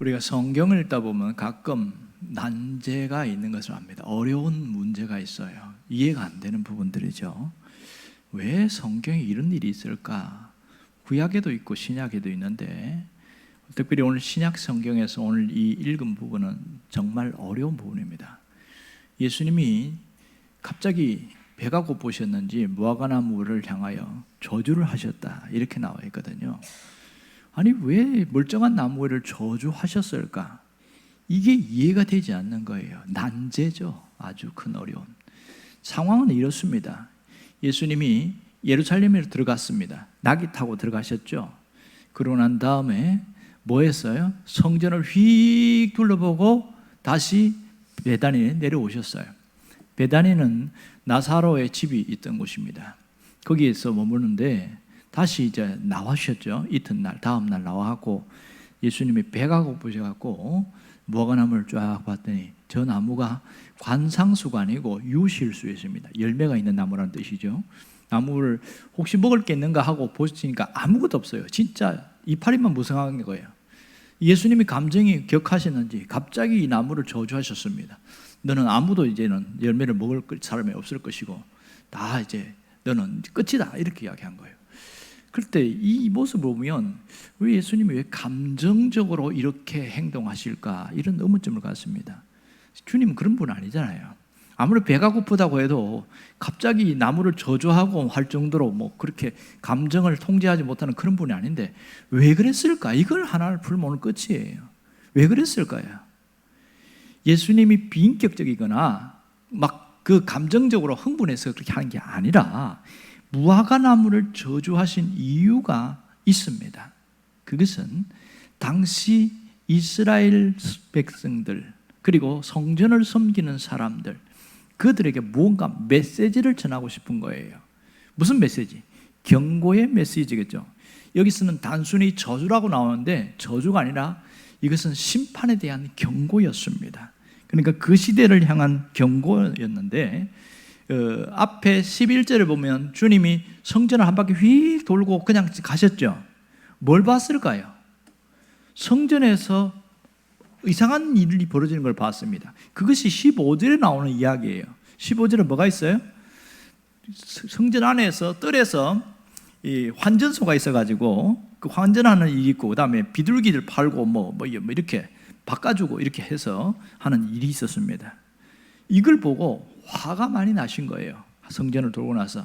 우리가 성경을 읽다 보면 가끔 난제가 있는 것을 압니다. 어려운 문제가 있어요. 이해가 안 되는 부분들이죠. 왜 성경에 이런 일이 있을까? 구약에도 있고 신약에도 있는데 특별히 오늘 신약 성경에서 오늘 이 읽은 부분은 정말 어려운 부분입니다. 예수님이 갑자기 배가 고프셨는지 무화과나무를 향하여 저주를 하셨다 이렇게 나와 있거든요. 아니 왜 멀쩡한 나무를 저주하셨을까? 이게 이해가 되지 않는 거예요. 난제죠. 아주 큰 어려움. 상황은 이렇습니다. 예수님이 예루살렘에 들어갔습니다. 낙이 타고 들어가셨죠. 그러고 난 다음에 뭐 했어요? 성전을 휙 둘러보고 다시 베다니에 내려오셨어요. 베다니는 나사로의 집이 있던 곳입니다. 거기에서 머무는데 다시 이제 나와셨죠. 이튿날 다음 날 나와갖고 예수님이 배가 고프셔갖고 무화과나무를 쫙 봤더니 저 나무가 관상수가 아니고 유실수였습니다. 열매가 있는 나무라는 뜻이죠. 나무를 혹시 먹을 게 있는가 하고 보시니까 아무것도 없어요. 진짜 이파리만 무성한 거예요. 예수님이 감정이 격하시는지 갑자기 이 나무를 저주하셨습니다. 너는 아무도 이제는 열매를 먹을 사람이 없을 것이고 다 이제 너는 끝이다 이렇게 이야기한 거예요. 그때 이 모습을 보면 왜 예수님이 왜 감정적으로 이렇게 행동하실까 이런 의문점을 갖습니다. 주님은 그런 분 아니잖아요. 아무리 배가 고프다고 해도 갑자기 나무를 저주하고 할 정도로 뭐 그렇게 감정을 통제하지 못하는 그런 분이 아닌데 왜 그랬을까? 이걸 하나를 풀면 끝이에요. 왜 그랬을까요? 예수님이 비인격적이거나 막 그 감정적으로 흥분해서 그렇게 하는 게 아니라 무화과 나무를 저주하신 이유가 있습니다. 그것은 당시 이스라엘 백성들 그리고 성전을 섬기는 사람들 그들에게 뭔가 메시지를 전하고 싶은 거예요. 무슨 메시지? 경고의 메시지겠죠. 여기서는 단순히 저주라고 나오는데 저주가 아니라 이것은 심판에 대한 경고였습니다. 그러니까 그 시대를 향한 경고였는데 어, 앞에 11절을 보면 주님이 성전을 한 바퀴 휙 돌고 그냥 가셨죠. 뭘 봤을까요? 성전에서 이상한 일이 벌어지는 걸 봤습니다. 그것이 15절에 나오는 이야기예요. 15절에 뭐가 있어요? 성전 안에서 뜰에서 이 환전소가 있어가지고 그 환전하는 일이 있고 그다음에 비둘기를 팔고 뭐, 뭐 이렇게 바꿔주고 이렇게 해서 하는 일이 있었습니다. 이걸 보고 화가 많이 나신 거예요. 성전을 돌고 나서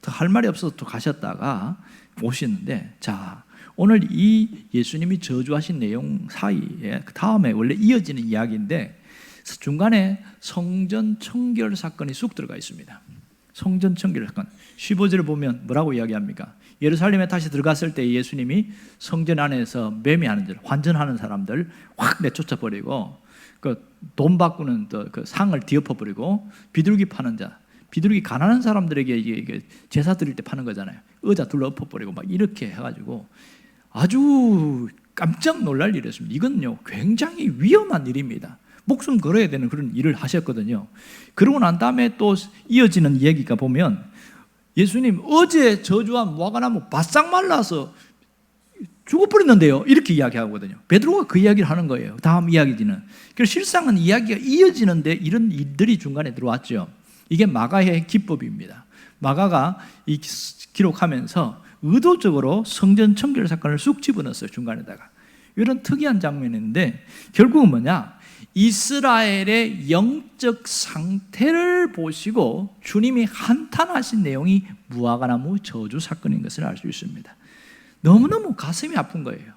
더 할 말이 없어서 또 가셨다가 오시는데 자 오늘 이 예수님이 저주하신 내용 사이에 그 다음에 원래 이어지는 이야기인데 중간에 성전 청결 사건이 쑥 들어가 있습니다. 성전 청결 사건 15절을 보면 뭐라고 이야기합니까? 예루살렘에 다시 들어갔을 때 예수님이 성전 안에서 매매하는 자, 환전하는 사람들 확 내쫓아 버리고 그 돈 바꾸는 그 상을 뒤엎어 버리고 비둘기 파는 자, 비둘기 가난한 사람들에게 이게 제사 드릴 때 파는 거잖아요. 의자 둘러 엎어 버리고 막 이렇게 해가지고 아주 깜짝 놀랄 일이었습니다. 이건요 굉장히 위험한 일입니다. 목숨 걸어야 되는 그런 일을 하셨거든요. 그러고 난 다음에 또 이어지는 얘기가 보면 예수님 어제 저주한 무화과나무 바싹 말라서 죽어버렸는데요. 이렇게 이야기하거든요. 베드로가 그 이야기를 하는 거예요. 다음 이야기지는. 그래서 실상은 이야기가 이어지는데 이런 일들이 중간에 들어왔죠. 이게 마가의 기법입니다. 마가가 이 기록하면서 의도적으로 성전 청결 사건을 쑥 집어넣었어요. 중간에다가. 이런 특이한 장면인데 결국은 뭐냐? 이스라엘의 영적 상태를 보시고 주님이 한탄하신 내용이 무화과나무 저주 사건인 것을 알 수 있습니다. 너무너무 가슴이 아픈 거예요.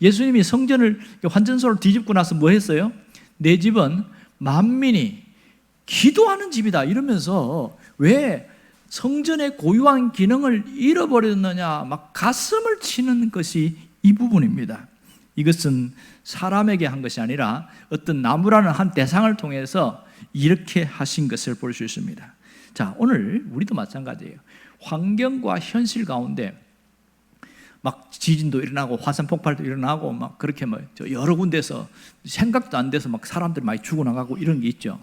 예수님이 성전을 환전소를 뒤집고 나서 뭐 했어요? 내 집은 만민이 기도하는 집이다 이러면서 왜 성전의 고유한 기능을 잃어버렸느냐 막 가슴을 치는 것이 이 부분입니다. 이것은 사람에게 한 것이 아니라 어떤 나무라는 한 대상을 통해서 이렇게 하신 것을 볼 수 있습니다. 자, 오늘 우리도 마찬가지예요. 환경과 현실 가운데 막 지진도 일어나고 화산 폭발도 일어나고 막 그렇게 뭐 여러 군데서 생각도 안 돼서 막 사람들 많이 죽어나가고 이런 게 있죠.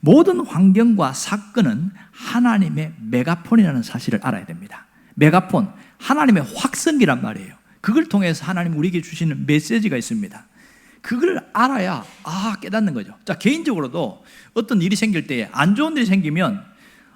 모든 환경과 사건은 하나님의 메가폰이라는 사실을 알아야 됩니다. 메가폰, 하나님의 확성기란 말이에요. 그걸 통해서 하나님 우리에게 주시는 메시지가 있습니다. 그걸 알아야 아 깨닫는 거죠. 자 개인적으로도 어떤 일이 생길 때 안 좋은 일이 생기면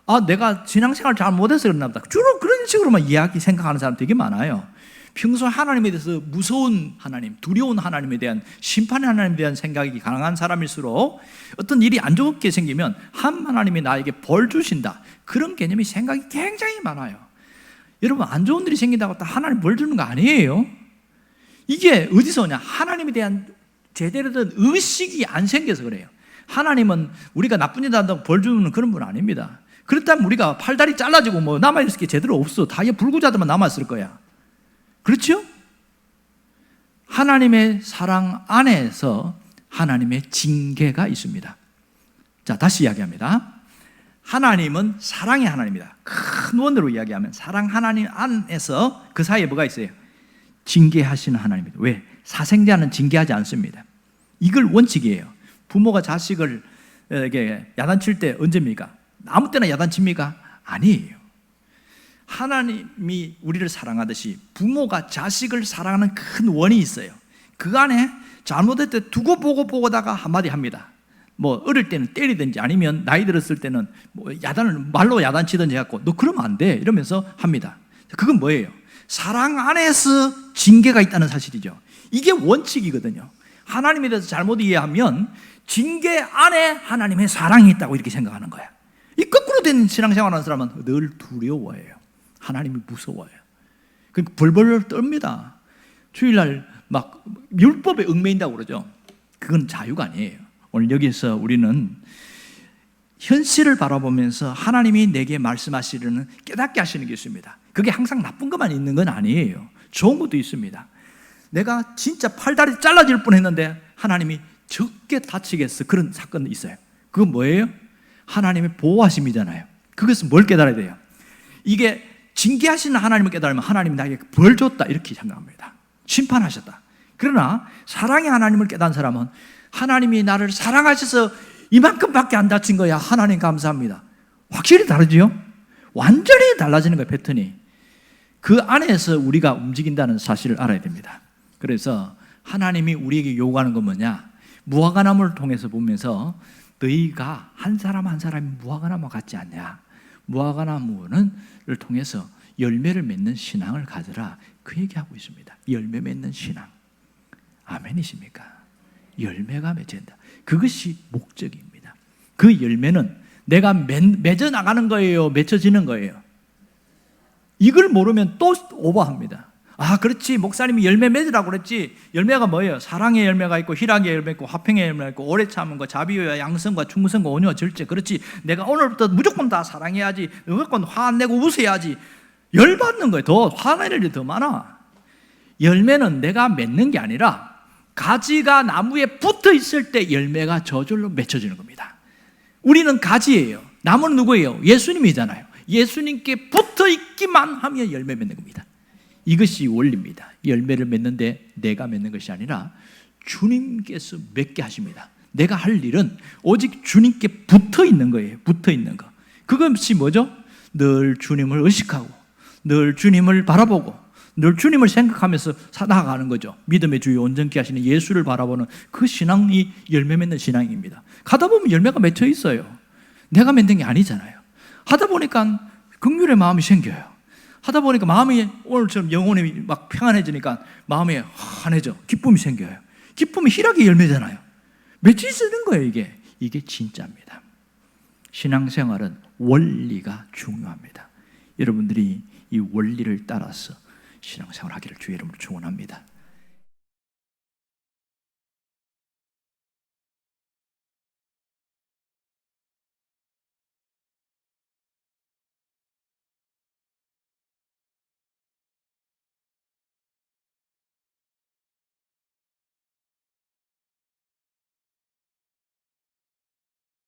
아 내가 신앙생활 잘 못해서 그랬나 보다. 주로 그런 식으로만 이야기 생각하는 사람 되게 많아요. 평소 하나님에 대해서 무서운 하나님, 두려운 하나님에 대한 심판의 하나님에 대한 생각이 강한 사람일수록 어떤 일이 안 좋게 생기면 한 하나님이 나에게 벌 주신다. 그런 개념이 생각이 굉장히 많아요. 여러분 안 좋은 일이 생긴다고 다 하나님 벌 주는 거 아니에요. 이게 어디서 오냐? 하나님에 대한 제대로 된 의식이 안 생겨서 그래요. 하나님은 우리가 나쁜 일 한다고 벌 주는 그런 분 아닙니다. 그렇다면 우리가 팔다리 잘라지고 뭐 남아있을 게 제대로 없어. 다 불구자들만 남았을 거야. 그렇죠? 하나님의 사랑 안에서 하나님의 징계가 있습니다. 자, 다시 이야기합니다. 하나님은 사랑의 하나님입니다. 큰 원으로 이야기하면 사랑 하나님 안에서 그 사이에 뭐가 있어요? 징계하시는 하나님입니다. 왜? 사생자는 징계하지 않습니다. 이걸 원칙이에요. 부모가 자식을 에게 야단칠 때 언제입니까? 아무 때나 야단칩니까? 아니에요. 하나님이 우리를 사랑하듯이 부모가 자식을 사랑하는 큰 원이 있어요. 그 안에 잘못할 때 두고 보고 보고다가 한마디 합니다. 뭐 어릴 때는 때리든지 아니면 나이 들었을 때는 뭐 야단을 말로 야단치든지 해갖고 너 그러면 안 돼 이러면서 합니다. 그건 뭐예요? 사랑 안에서 징계가 있다는 사실이죠. 이게 원칙이거든요. 하나님에 대해서 잘못 이해하면 징계 안에 하나님의 사랑이 있다고 이렇게 생각하는 거야. 이 거꾸로 된 신앙생활하는 사람은 늘 두려워해요. 하나님이 무서워요. 그러니까 벌벌 떱니다. 주일날 막 율법에 얽매인다고 그러죠. 그건 자유가 아니에요. 오늘 여기서 우리는 현실을 바라보면서 하나님이 내게 말씀하시려는 깨닫게 하시는 게 있습니다. 그게 항상 나쁜 것만 있는 건 아니에요. 좋은 것도 있습니다. 내가 진짜 팔다리 잘라질 뻔 했는데 하나님이 적게 다치겠어. 그런 사건도 있어요. 그건 뭐예요? 하나님의 보호하심이잖아요. 그것은 뭘 깨달아야 돼요? 이게 징계하시는 하나님을 깨달으면 하나님이 나에게 벌 줬다. 이렇게 생각합니다. 심판하셨다. 그러나 사랑의 하나님을 깨달은 사람은 하나님이 나를 사랑하셔서 이만큼밖에 안 다친 거야. 하나님 감사합니다. 확실히 다르지요? 완전히 달라지는 거예요, 패턴이. 그 안에서 우리가 움직인다는 사실을 알아야 됩니다. 그래서 하나님이 우리에게 요구하는 건 뭐냐? 무화과나무를 통해서 보면서 너희가 한 사람 한 사람이 무화과나무 같지 않냐? 무화과나무를 통해서 열매를 맺는 신앙을 가져라. 그 얘기하고 있습니다. 열매 맺는 신앙. 아멘이십니까? 열매가 맺힌다. 그것이 목적입니다. 그 열매는 내가 맺어 나가는 거예요. 맺혀지는 거예요. 이걸 모르면 또 오버합니다. 아, 그렇지. 목사님이 열매 맺으라고 그랬지. 열매가 뭐예요? 사랑의 열매가 있고, 희락의 열매 있고, 화평의 열매가 있고, 오래 거, 자비와 양성과 충성과 온유와 절제. 그렇지. 내가 오늘부터 무조건 다 사랑해야지. 무조건 화 안 내고 웃어야지. 열받는 거예요. 더 화낼 일이 더 많아. 열매는 내가 맺는 게 아니라 가지가 나무에 붙어 있을 때 열매가 저절로 맺혀지는 겁니다. 우리는 가지예요. 나무는 누구예요? 예수님이잖아요. 예수님께 붙어 있기만 하면 열매 맺는 겁니다. 이것이 원리입니다. 열매를 맺는데 내가 맺는 것이 아니라 주님께서 맺게 하십니다. 내가 할 일은 오직 주님께 붙어 있는 거예요. 붙어 있는 거. 그것이 뭐죠? 늘 주님을 의식하고, 늘 주님을 바라보고, 늘 주님을 생각하면서 살아가는 거죠. 믿음의 주요 온전케 하시는 예수를 바라보는 그 신앙이 열매 맺는 신앙입니다. 가다 보면 열매가 맺혀 있어요. 내가 맺는 게 아니잖아요. 하다 보니까 긍휼의 마음이 생겨요. 하다 보니까 마음이 오늘처럼 영혼이 막 평안해지니까 마음이 환해져. 기쁨이 생겨요. 기쁨이 희락의 열매잖아요. 며칠 쓰는 거예요, 이게. 이게 진짜입니다. 신앙생활은 원리가 중요합니다. 여러분들이 이 원리를 따라서 신앙생활 하기를 주의 이름으로 축원합니다.